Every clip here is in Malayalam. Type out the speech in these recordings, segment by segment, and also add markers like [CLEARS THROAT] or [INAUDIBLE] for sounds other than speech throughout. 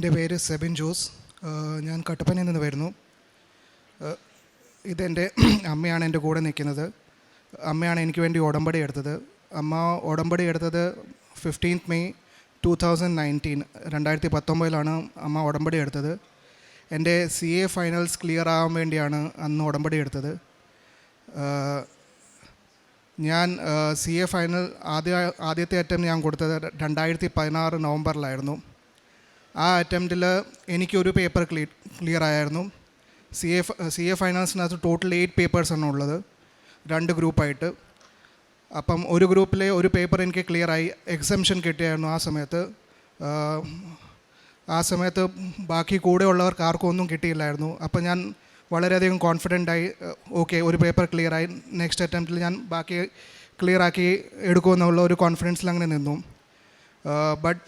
എന്റെ പേര് സെബിൻ ജോസ്. ഞാൻ കട്ടപ്പനയിൽ നിന്ന് വരുന്നു. ഇതെന്റെ [CLEARS THROAT] അമ്മയാണ് എന്റെ കൂടെ നിൽക്കുന്നത്. അമ്മയാണ് എനിക്ക് വേണ്ടി ഉടമ്പടി എടുത്തത്. അമ്മ ഉടമ്പടി എടുത്തത് fifteenth May two thousand nineteen രണ്ടായിരത്തി പത്തൊമ്പതിലാണ് അമ്മ ഉടമ്പടി എടുത്തത്. എന്റെ സി എ ഫൈനൽസ് ക്ലിയർ ആവാൻ വേണ്ടിയാണ് അന്ന് ഉടമ്പടി എടുത്തത്. ഞാൻ സി എ ഫൈനൽ ആദ്യ ആദ്യത്തെ അറ്റംപ്റ്റ് ഞാൻ കൊടുത്തത് രണ്ടായിരത്തി പതിനാറ് നവംബറിലായിരുന്നു. ആ അറ്റംപ്റ്റിൽ എനിക്കൊരു പേപ്പർ ക്ലിയർ ക്ലിയർ ആയിരുന്നു സി എ സി എ ഫൈനാൻസിനകത്ത് ടോട്ടൽ എയ്റ്റ് പേപ്പേഴ്സാണ് ഉള്ളത്. രണ്ട് ഗ്രൂപ്പായിട്ട്. അപ്പം ഒരു ഗ്രൂപ്പിലെ ഒരു പേപ്പർ എനിക്ക് ക്ലിയർ ആയി എക്സംഷൻ കിട്ടിയായിരുന്നു ആ സമയത്ത്. ആ സമയത്ത് ബാക്കി കൂടെ ഉള്ളവർക്ക് ആർക്കും ഒന്നും കിട്ടിയില്ലായിരുന്നു. അപ്പം ഞാൻ വളരെയധികം കോൺഫിഡന്റ് ആയി ഓക്കെ ഒരു പേപ്പർ ക്ലിയർ ആയി നെക്സ്റ്റ് അറ്റംപ്റ്റിൽ ഞാൻ ബാക്കി ക്ലിയർ ആക്കി എടുക്കുമെന്നുള്ള ഒരു കോൺഫിഡൻസിൽ അങ്ങനെ നിന്നു. ബട്ട്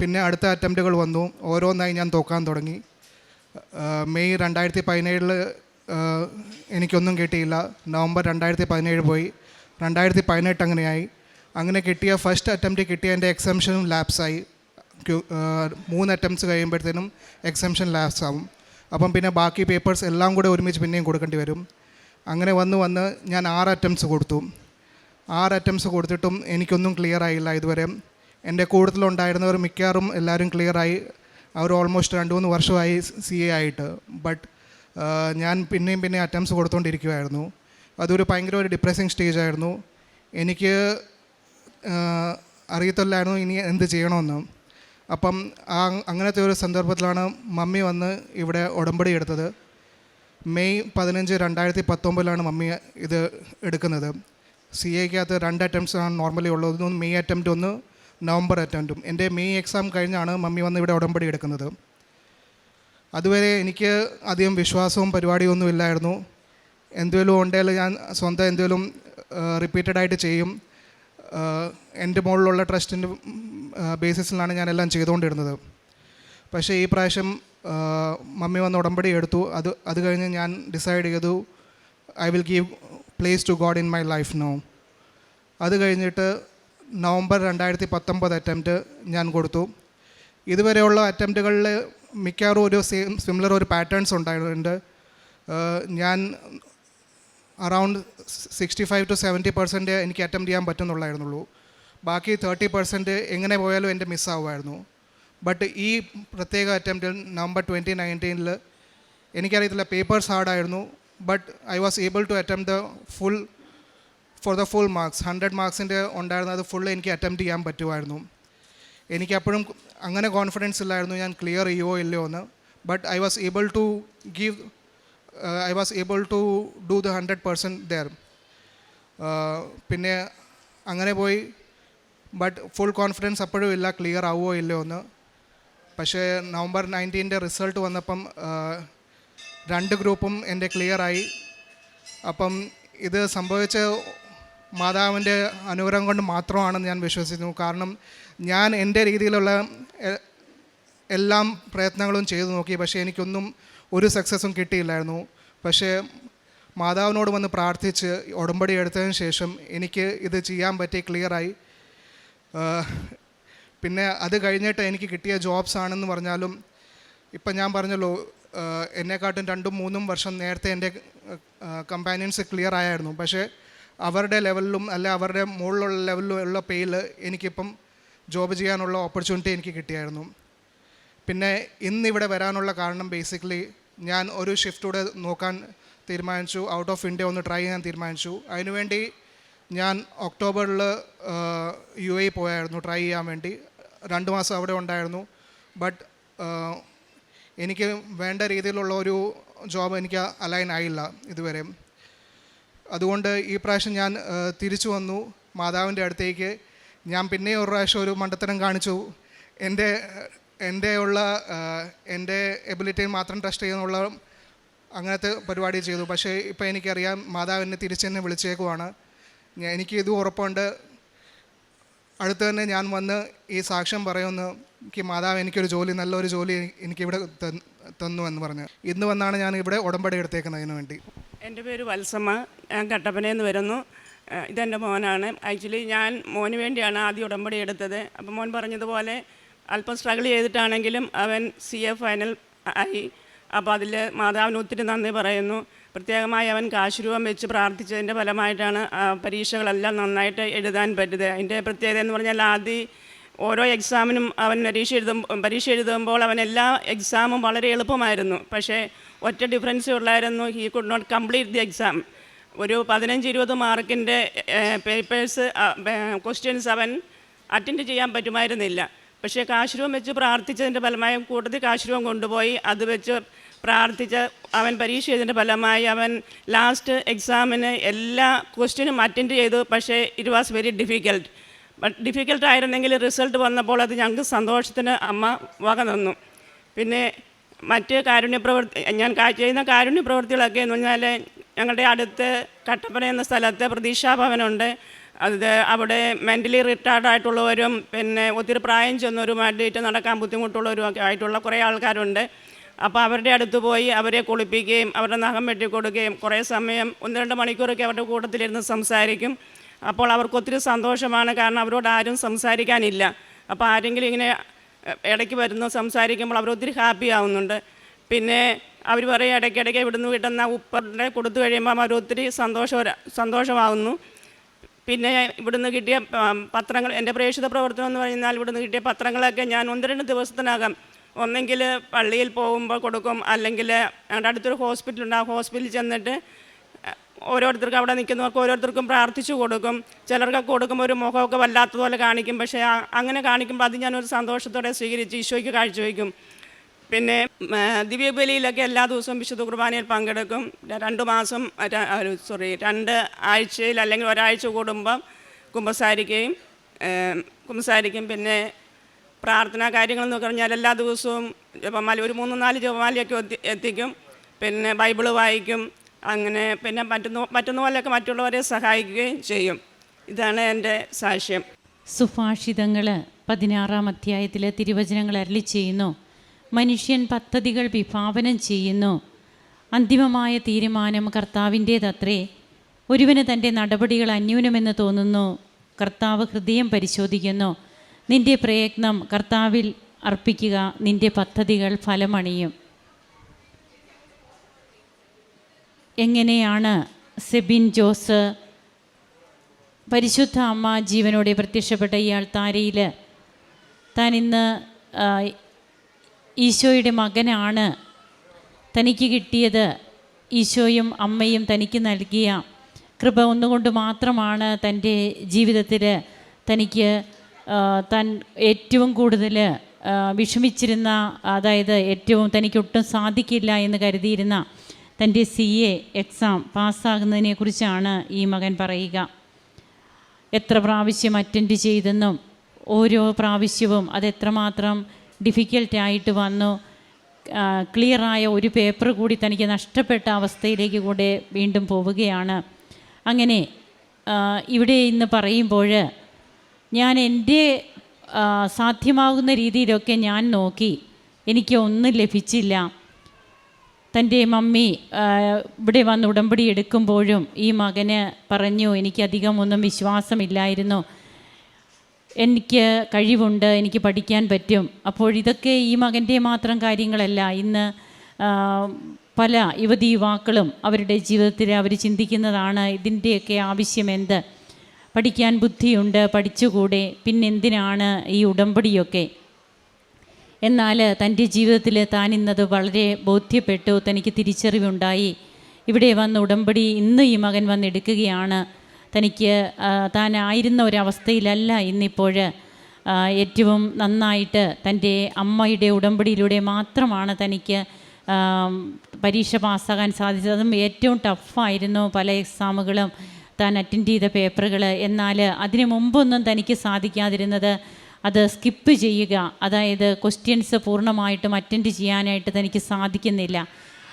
പിന്നെ അടുത്ത അറ്റംപ്റ്റുകൾ വന്നു. ഓരോന്നായി ഞാൻ തോക്കാൻ തുടങ്ങി. മെയ് രണ്ടായിരത്തി പതിനേഴിൽ എനിക്കൊന്നും കിട്ടിയില്ല. നവംബർ രണ്ടായിരത്തി പതിനേഴ് പോയി. രണ്ടായിരത്തി പതിനെട്ട് അങ്ങനെയായി. അങ്ങനെ കിട്ടിയ ഫസ്റ്റ് അറ്റംപ്റ്റ് കിട്ടിയ എന്റെ എക്സംഷനും ലാപ്സായി. മൂന്ന് അറ്റംപ്റ്റ്സ് കഴിയുമ്പോഴത്തേനും എക്സംഷൻ ലാപ്സ് ആവും അപ്പം പിന്നെ ബാക്കി പേപ്പേഴ്സ് എല്ലാം കൂടെ ഒരുമിച്ച് പിന്നെയും കൊടുക്കേണ്ടി വരും. അങ്ങനെ വന്ന് വന്ന് ഞാൻ ആറ് അറ്റംപ്റ്റ്സ് കൊടുത്തു. ആറ് അറ്റംപ്റ്റ്സ് കൊടുത്തിട്ടും എനിക്കൊന്നും ക്ലിയർ ആയില്ല ഇതുവരെ. എന്റെ കൂട്ടത്തിലുണ്ടായിരുന്നവർ മിക്കവാറും എല്ലാവരും ക്ലിയറായി അവർ ഓൾമോസ്റ്റ് രണ്ട് മൂന്ന് വർഷമായി സി എ ആയിട്ട്. ബട്ട് ഞാൻ പിന്നെയും പിന്നെയും അറ്റംപ്റ്റ്സ് കൊടുത്തുകൊണ്ടിരിക്കുമായിരുന്നു അതൊരു ഭയങ്കര ഒരു ഡിപ്രസിങ് സ്റ്റേജ് ആയിരുന്നു. എനിക്ക് അറിയത്തില്ലായിരുന്നു ഇനി എന്ത് ചെയ്യണമെന്ന്. അപ്പം ആ അങ്ങനത്തെ ഒരു സന്ദർഭത്തിലാണ് മമ്മി വന്ന് ഇവിടെ ഉടമ്പടി എടുത്തത്. മെയ് പതിനഞ്ച് രണ്ടായിരത്തി പത്തൊമ്പതിലാണ് മമ്മി ഇത് എടുക്കുന്നത്. സി എക്കകത്ത് രണ്ട് അറ്റംപ്റ്റ്സ് ആണ് നോർമലി ഉള്ളത്. മെയ് അറ്റംപ്റ്റ് ഒന്ന് നവംബർ അറ്റൻഡും. എന്റെ മെയ് എക്സാം കഴിഞ്ഞാണ് മമ്മി വന്ന് ഇവിടെ ഉടമ്പടി എടുക്കുന്നത്. അതുവരെ എനിക്ക് അധികം വിശ്വാസവും പരിപാടിയും ഒന്നും ഇല്ലായിരുന്നു. എന്തെങ്കിലും ഉണ്ടെങ്കിൽ ഞാൻ സ്വന്തം എന്തെങ്കിലും റിപ്പീറ്റഡ് ആയിട്ട് ചെയ്യും. എന്റെ മുകളിലുള്ള ട്രസ്റ്റിന്റെ ബേസിസിലാണ് ഞാൻ എല്ലാം ചെയ്തുകൊണ്ടിരുന്നത്. പക്ഷേ ഈ പ്രാവശ്യം മമ്മി വന്ന് ഉടമ്പടി എടുത്തു. അത് അത് കഴിഞ്ഞ് ഞാൻ ഡിസൈഡ് ചെയ്തു I will give place to God in my life no അത് കഴിഞ്ഞിട്ട് നവംബർ രണ്ടായിരത്തി പത്തൊമ്പത് അറ്റംപ്റ്റ് ഞാൻ കൊടുത്തു. ഇതുവരെയുള്ള അറ്റംപ്റ്റുകളിൽ മിക്കവാറും ഒരു സെയിം സിമിലർ ഒരു പാറ്റേൺസ് ഉണ്ടായിട്ടുണ്ട്. ഞാൻ around sixty five to seventy percent എനിക്ക് അറ്റംപ്റ്റ് ചെയ്യാൻ പറ്റുന്നുള്ളായിരുന്നുള്ളൂ. ബാക്കി തേർട്ടി പെർസെന്റ് എങ്ങനെ പോയാലും എന്റെ മിസ്സാവുമായിരുന്നു ബട്ട് ഈ പ്രത്യേക അറ്റംപ്റ്റിൽ നവംബർ ട്വന്റി നയന്റീനിൽ എനിക്കറിയത്തില്ല papers ഹാർഡായിരുന്നു but I was able to attempt the full for the full marks hundred മാർക്സിന്റെ ഉണ്ടായിരുന്നത് ഫുൾ എനിക്ക് അറ്റംപ്റ്റ് ചെയ്യാൻ പറ്റുമായിരുന്നു. എനിക്കപ്പോഴും അങ്ങനെ കോൺഫിഡൻസ് ഇല്ലായിരുന്നു. ഞാൻ ക്ലിയർ ചെയ്യുമോ ഇല്ലയോ എന്ന്. But I was able to give I was able to do the hundred percent there പിന്നെ അങ്ങനെ പോയി. ബട്ട് ഫുൾ കോൺഫിഡൻസ് അപ്പോഴും ഇല്ല. ക്ലിയർ ആവുമോ ഇല്ലയോ എന്ന്. പക്ഷേ നവംബർ നയന്റീന്റെ റിസൾട്ട് വന്നപ്പം രണ്ട് ഗ്രൂപ്പും എന്റെ ക്ലിയറായി അപ്പം ഇത് സംഭവിച്ച മാതാവിന്റെ അനുഗ്രഹം കൊണ്ട് മാത്രമാണെന്ന് ഞാൻ വിശ്വസിക്കുന്നു. കാരണം ഞാൻ എന്റെ രീതിയിലുള്ള എല്ലാം പ്രയത്നങ്ങളും ചെയ്തു നോക്കി. പക്ഷേ എനിക്കൊന്നും ഒരു സക്സസ്സും കിട്ടിയില്ലായിരുന്നു. പക്ഷേ മാതാവിനോട് വന്ന് പ്രാർത്ഥിച്ച് ഉടമ്പടി എടുത്തതിന് ശേഷം എനിക്ക് ഇത് ചെയ്യാൻ പറ്റി ക്ലിയറായി പിന്നെ അത് കഴിഞ്ഞിട്ട് എനിക്ക് കിട്ടിയ ജോബ്സ് ആണെന്ന് പറഞ്ഞാലും ഇപ്പം ഞാൻ പറഞ്ഞല്ലോ എന്നെക്കാട്ടും രണ്ടും മൂന്നും വർഷം നേരത്തെ എന്റെ കമ്പാനിയൻസ് ക്ലിയർ ആയായിരുന്നു. പക്ഷേ അവരുടെ ലെവലിലും അല്ല അവരുടെ മുകളിലുള്ള ലെവലിലും ഉള്ള പേയിൽ എനിക്കിപ്പം ജോബ് ചെയ്യാനുള്ള ഓപ്പർച്യൂണിറ്റി എനിക്ക് കിട്ടിയായിരുന്നു. പിന്നെ ഇന്നിവിടെ വരാനുള്ള കാരണം ബേസിക്കലി ഞാൻ ഒരു ഷിഫ്റ്റൂടെ നോക്കാൻ തീരുമാനിച്ചു. ഔട്ട് ഓഫ് ഇന്ത്യ ഒന്ന് ട്രൈ ചെയ്യാൻ തീരുമാനിച്ചു. അതിനുവേണ്ടി ഞാൻ ഒക്ടോബറിൽ യു എ പോയായിരുന്നു ട്രൈ ചെയ്യാൻ വേണ്ടി. രണ്ട് മാസം അവിടെ ഉണ്ടായിരുന്നു. ബട്ട് എനിക്ക് വേണ്ട രീതിയിലുള്ള ഒരു ജോബ് എനിക്ക് അലൈൻ ആയില്ല ഇതുവരെ. അതുകൊണ്ട് ഈ പ്രാവശ്യം ഞാൻ തിരിച്ചു വന്നു മാതാവിന്റെ അടുത്തേക്ക്. ഞാൻ പിന്നെ ഒരു പ്രാവശ്യം ഒരു മണ്ടത്തരം കാണിച്ചു. എന്റെ എന്റെ ഉള്ള എന്റെ എബിലിറ്റിയിൽ മാത്രം ട്രസ്റ്റ് ചെയ്യുന്നുള്ള അങ്ങനത്തെ പരിപാടി ചെയ്തു. പക്ഷേ ഇപ്പോൾ എനിക്കറിയാം മാതാവ് എന്നെ തിരിച്ചെന്നെ വിളിച്ചേക്കുവാണ്. എനിക്ക് ഇത് ഉറപ്പുണ്ട്. അടുത്ത് തന്നെ ഞാൻ വന്ന് ഈ സാക്ഷ്യം പറയുമെന്ന് എനിക്ക് മാതാവ് എനിക്കൊരു ജോലി നല്ലൊരു ജോലി എനിക്കിവിടെ തന്ന് എന്ന് പറഞ്ഞു. ഇന്ന് വന്നാണ് ഞാൻ ഇവിടെ ഉടമ്പടി എടുത്തേക്കുന്നതിന് വേണ്ടി. എന്റെ പേര് വത്സമ്മ ഞാൻ കട്ടപ്പനയിൽ നിന്ന് വരുന്നു. ഇതെന്റെ മോനാണ്. ആക്ച്വലി ഞാൻ മോന് വേണ്ടിയാണ് ആദ്യം ഉടമ്പടി എടുത്തത്. അപ്പം മോൻ പറഞ്ഞതുപോലെ അല്പം സ്ട്രഗിൾ ചെയ്തിട്ടാണെങ്കിലും അവൻ സി എ ഫൈനൽ ആയി. അപ്പോൾ അതിൽ മാതാവിന് ഒത്തിരി നന്ദി പറയുന്നു. പ്രത്യേകമായി അവൻ കാശുരൂപം വെച്ച് പ്രാർത്ഥിച്ചതിന്റെ ഫലമായിട്ടാണ് പരീക്ഷകളെല്ലാം നന്നായിട്ട് എഴുതാൻ പറ്റുന്നത്. അതിന്റെ പ്രത്യേകത എന്ന് പറഞ്ഞാൽ ആദ്യം ഓരോ എക്സാമിനും അവൻ പരീക്ഷ എഴുതും പരീക്ഷ എഴുതുമ്പോൾ അവൻ എല്ലാ എക്സാമും വളരെ എളുപ്പമായിരുന്നു. പക്ഷേ ഒറ്റ ഡിഫറൻസ് ഉള്ളായിരുന്നു. He could not complete the exam. ഒരു പതിനഞ്ച് ഇരുപത് മാർക്കിന്റെ പേപ്പേഴ്സ് ക്വസ്റ്റ്യൻസ് അവൻ അറ്റൻഡ് ചെയ്യാൻ പറ്റുമായിരുന്നില്ല. പക്ഷേ കാശ്രൂം വെച്ച് പ്രാർത്ഥിച്ചതിന്റെ ഫലമായി കൂടുതൽ കാശ്രൂം കൊണ്ടുപോയി. അത് വെച്ച് പ്രാർത്ഥിച്ച് അവൻ പരീക്ഷ ചെയ്തതിന്റെ ഫലമായി അവൻ ലാസ്റ്റ് എക്സാമിന് എല്ലാ ക്വസ്റ്റ്യനും അറ്റൻഡ് ചെയ്തു. പക്ഷേ it was very difficult. Difficult ആയിരുന്നെങ്കിൽ റിസൾട്ട് വന്നപ്പോൾ അത് ഞങ്ങൾക്ക് സന്തോഷത്തിന് അമ്മ വക തന്നു. പിന്നെ മറ്റ് കാരുണ്യ പ്രവൃത്തി ഞാൻ ചെയ്യുന്ന കാരുണ്യ പ്രവൃത്തികളൊക്കെ എന്ന് പറഞ്ഞാൽ ഞങ്ങളുടെ അടുത്ത് കട്ടപ്പന എന്ന സ്ഥലത്ത് പ്രതീക്ഷാഭവനുണ്ട് അത് അവിടെ മെന്റലി റിട്ടയർഡ് ആയിട്ടുള്ളവരും പിന്നെ ഒത്തിരി പ്രായം ചെന്നവരുമായിട്ട് നടക്കാൻ ബുദ്ധിമുട്ടുള്ളവരും ഒക്കെ ആയിട്ടുള്ള കുറേ ആൾക്കാരുണ്ട്. അപ്പോൾ അവരുടെ അടുത്ത് പോയി അവരെ കുളിപ്പിക്കുകയും അവരുടെ നഖം വെട്ടിക്കൊടുക്കുകയും കുറേ സമയം ഒന്ന് രണ്ട് മണിക്കൂറൊക്കെ അവരുടെ കൂട്ടത്തിലിരുന്ന് സംസാരിക്കും. അപ്പോൾ അവർക്ക് ഒത്തിരി സന്തോഷമാണ്. കാരണം അവരോട് ആരും സംസാരിക്കാനില്ല. അപ്പോൾ ആരെങ്കിലും ഇങ്ങനെ ഇടയ്ക്ക് വരുന്നു സംസാരിക്കുമ്പോൾ അവർ ഒത്തിരി ഹാപ്പി ആവുന്നുണ്ട്. പിന്നെ അവർ പറയും ഇടയ്ക്കിടയ്ക്ക് ഇവിടുന്ന് കിട്ടുന്ന ഉപ്പറിന്റെ കൊടുത്തു കഴിയുമ്പോൾ അവർ ഒത്തിരി സന്തോഷം സന്തോഷമാവുന്നു. പിന്നെ ഇവിടുന്ന് കിട്ടിയ പത്രങ്ങൾ എന്റെ പ്രേക്ഷിത പ്രവർത്തനം എന്ന് പറഞ്ഞാൽ ഇവിടുന്ന് കിട്ടിയ പത്രങ്ങളൊക്കെ ഞാൻ ഒന്ന് രണ്ട് ദിവസത്തിനകം ഒന്നെങ്കിൽ പള്ളിയിൽ പോകുമ്പോൾ കൊടുക്കും. അല്ലെങ്കിൽ ഞങ്ങളുടെ അടുത്തൊരു ഹോസ്പിറ്റലുണ്ട്. ആ ഹോസ്പിറ്റലിൽ ചെന്നിട്ട് ഓരോരുത്തർക്കും അവിടെ നിൽക്കുന്നവർക്ക് ഓരോരുത്തർക്കും പ്രാർത്ഥിച്ചു കൊടുക്കും. ചിലർക്ക് കൊടുക്കുമ്പോൾ ഒരു മുഖമൊക്കെ വല്ലാത്തതുപോലെ കാണിക്കും. പക്ഷേ അങ്ങനെ കാണിക്കുമ്പോൾ അത് ഞാനൊരു സന്തോഷത്തോടെ സ്വീകരിച്ച് ഈശോയ്ക്ക് കാഴ്ചവെക്കും പിന്നെ ദിവ്യബലിയിലൊക്കെ എല്ലാ ദിവസവും വിശുദ്ധ കുർബാനയിൽ പങ്കെടുക്കും. രണ്ട് മാസം സോറി രണ്ട് ആഴ്ചയിൽ അല്ലെങ്കിൽ ഒരാഴ്ച കൂടുമ്പം കുമ്പസാരിക്കുകയും കുമ്പസാരിക്കും. പിന്നെ പ്രാർത്ഥനാ കാര്യങ്ങളെന്ന് പറഞ്ഞാൽ എല്ലാ ദിവസവും ജപമാല ഒരു മൂന്ന് നാല് ജപമാലയൊക്കെ എത്തി- എത്തിക്കും. പിന്നെ ബൈബിൾ വായിക്കും. അങ്ങനെ പിന്നെ പറ്റുന്ന പറ്റുന്ന പോലെയൊക്കെ മറ്റുള്ളവരെ സഹായിക്കുകയും ചെയ്യും. ഇതാണ് എന്റെ സാക്ഷ്യം. സുഭാഷിതങ്ങൾ പതിനാറാം അധ്യായത്തിൽ തിരുവചനങ്ങൾ അരളി ചെയ്യുന്നു. മനുഷ്യൻ പദ്ധതികൾ വിഭാവനം ചെയ്യുന്നു. അന്തിമമായ തീരുമാനം കർത്താവിന്റേതത്രേ. ഒരുവന് തന്റെ നടപടികൾ അന്യൂനമെന്ന് തോന്നുന്നു. കർത്താവ് ഹൃദയം പരിശോധിക്കുന്നു. നിന്റെ പ്രയത്നം കർത്താവിൽ അർപ്പിക്കുക നിന്റെ പദ്ധതികൾ ഫലമണിയും. എങ്ങനെയാണ് സെബിൻ ജോസ് പരിശുദ്ധ അമ്മ ജീവനോടെ പ്രത്യക്ഷപ്പെട്ട ഇയാൾ ആൾത്താരയിൽ താൻ ഇന്ന് ഈശോയുടെ മകനാണ്. തനിക്ക് കിട്ടിയത് ഈശോയും അമ്മയും തനിക്ക് നൽകിയ കൃപ. ഒന്നുകൊണ്ട് മാത്രമാണ് തന്റെ ജീവിതത്തിൽ തനിക്ക് തൻ ഏറ്റവും കൂടുതൽ വിഷമിച്ചിരുന്ന അതായത് ഏറ്റവും തനിക്കൊട്ടും സാധിക്കില്ല എന്ന് കരുതിയിരുന്ന തന്റെ സി എ എക്സാം പാസ്സാകുന്നതിനെക്കുറിച്ചാണ് ഈ മകൻ പറയുക. എത്ര പ്രാവശ്യം അറ്റൻഡ് ചെയ്തെന്നും ഓരോ പ്രാവശ്യവും അത് എത്രമാത്രം ഡിഫിക്കൽട്ടായിട്ട് വന്നു. ക്ലിയറായ ഒരു പേപ്പർ കൂടി തനിക്ക് നഷ്ടപ്പെട്ട അവസ്ഥയിലേക്ക് കൂടെ വീണ്ടും പോവുകയാണ്. അങ്ങനെ ഇവിടെ ഇന്ന് പറയുമ്പോൾ ഞാൻ എന്റെ സാധ്യമാകുന്ന രീതിയിലൊക്കെ ഞാൻ നോക്കി. എനിക്ക് ഒന്നും ലഭിച്ചില്ല. തന്റെ മമ്മി ഇവിടെ വന്ന് ഉടമ്പടി എടുക്കുമ്പോഴും ഈ മകന് പറഞ്ഞു എനിക്കധികം ഒന്നും വിശ്വാസമില്ലായിരുന്നു. എനിക്ക് കഴിവുണ്ട് എനിക്ക് പഠിക്കാൻ പറ്റും. അപ്പോൾ ഇതൊക്കെ ഈ മകന്റെ മാത്രം കാര്യങ്ങളല്ല. ഇന്ന് പല യുവതി യുവാക്കളും അവരുടെ ജീവിതത്തിൽ അവർ ചിന്തിക്കുന്നതാണ് ഇതിന്റെയൊക്കെ ആവശ്യം എന്ത്? പഠിക്കാൻ ബുദ്ധിയുണ്ട് പഠിച്ചുകൂടെ. പിന്നെന്തിനാണ് ഈ ഉടമ്പടിയൊക്കെ? എന്നാൽ തന്റെ ജീവിതത്തിൽ താൻ ഇന്നത് വളരെ ബോധ്യപ്പെട്ടു തനിക്ക് തിരിച്ചറിവുണ്ടായി. ഇവിടെ വന്ന് ഉടമ്പടി ഇന്ന് ഈ മകൻ വന്നെടുക്കുകയാണ് തനിക്ക് താൻ താനായിരുന്ന ഒരവസ്ഥയിലല്ല ഇന്നിപ്പോൾ ഏറ്റവും നന്നായിട്ട് തന്റെ അമ്മയുടെ ഉടമ്പടിയിലൂടെ മാത്രമാണ് തനിക്ക് പരീക്ഷ പാസ്സാകാൻ സാധിച്ചത്. ഏറ്റവും ടഫായിരുന്നു പല എക്സാമുകളും താൻ അറ്റൻഡ് ചെയ്ത പേപ്പറുകൾ. എന്നാൽ അതിനു മുമ്പൊന്നും തനിക്ക് സാധിക്കാതിരുന്നത് അത് സ്കിപ്പ് ചെയ്യുക. അതായത് ക്വസ്റ്റ്യൻസ് പൂർണമായിട്ടും അറ്റൻഡ് ചെയ്യാനായിട്ട് തനിക്ക് സാധിക്കുന്നില്ല.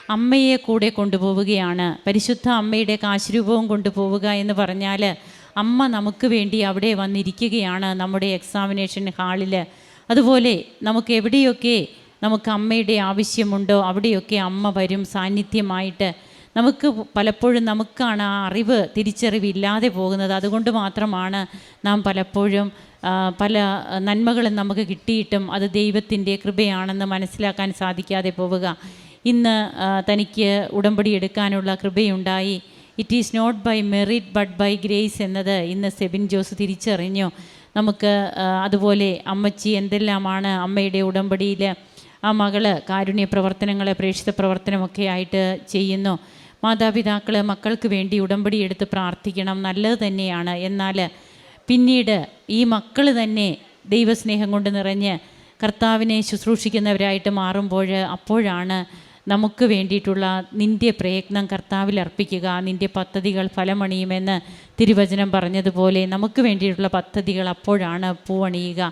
അമ്മയെ കൂടെ കൊണ്ടുപോവുകയാണ്. പരിശുദ്ധ അമ്മയുടെ കാശുരൂപവും കൊണ്ടുപോവുക എന്ന് പറഞ്ഞാൽ അമ്മ നമുക്ക് വേണ്ടി അവിടെ വന്നിരിക്കുകയാണ് നമ്മുടെ എക്സാമിനേഷൻ ഹാളിൽ അതുപോലെ നമുക്ക് എവിടെയൊക്കെ നമുക്ക് അമ്മയുടെ ആവശ്യമുണ്ടോ അവിടെയൊക്കെ അമ്മ വരും സാന്നിധ്യമായിട്ട്. നമുക്ക് പലപ്പോഴും നമുക്കാണ് ആ അറിവ് തിരിച്ചറിവില്ലാതെ പോകുന്നത്. അതുകൊണ്ട് മാത്രമാണ് നാം പലപ്പോഴും പല നന്മകളും നമുക്ക് കിട്ടിയിട്ടും അത് ദൈവത്തിന്റെ കൃപയാണെന്ന് മനസ്സിലാക്കാൻ സാധിക്കാതെ പോവുക. ഇന്ന് തനിക്ക് ഉടമ്പടി എടുക്കാനുള്ള കൃപയുണ്ടായി. It is not by merit but by grace എന്നത് ഇന്ന് സെബിൻ ജോസ് തിരിച്ചറിഞ്ഞു. നമുക്ക് അതുപോലെ അമ്മച്ചി എന്തെല്ലാമാണ് അമ്മയുടെ ഉടമ്പടിയിൽ ആ മകൾ കാരുണ്യ പ്രവർത്തനങ്ങൾ പ്രേക്ഷിത പ്രവർത്തനമൊക്കെ ആയിട്ട് ചെയ്യുന്നു. മാതാപിതാക്കൾ മക്കൾക്ക് വേണ്ടി ഉടമ്പടി എടുത്ത് പ്രാർത്ഥിക്കണം നല്ലത് തന്നെയാണ്. എന്നാൽ പിന്നീട് ഈ മക്കൾ തന്നെ ദൈവസ്നേഹം കൊണ്ട് നിറഞ്ഞ് കർത്താവിനെ ശുശ്രൂഷിക്കുന്നവരായിട്ട് മാറുമ്പോൾ അപ്പോഴാണ് നമുക്ക് വേണ്ടിയിട്ടുള്ള നിന്റെ പ്രയത്നം കർത്താവിൽ അർപ്പിക്കുക നിന്റെ പദ്ധതികൾ ഫലമണിയുമെന്ന് തിരുവചനം പറഞ്ഞതുപോലെ നമുക്ക് വേണ്ടിയിട്ടുള്ള പദ്ധതികൾ അപ്പോഴാണ് പൂവണിയുക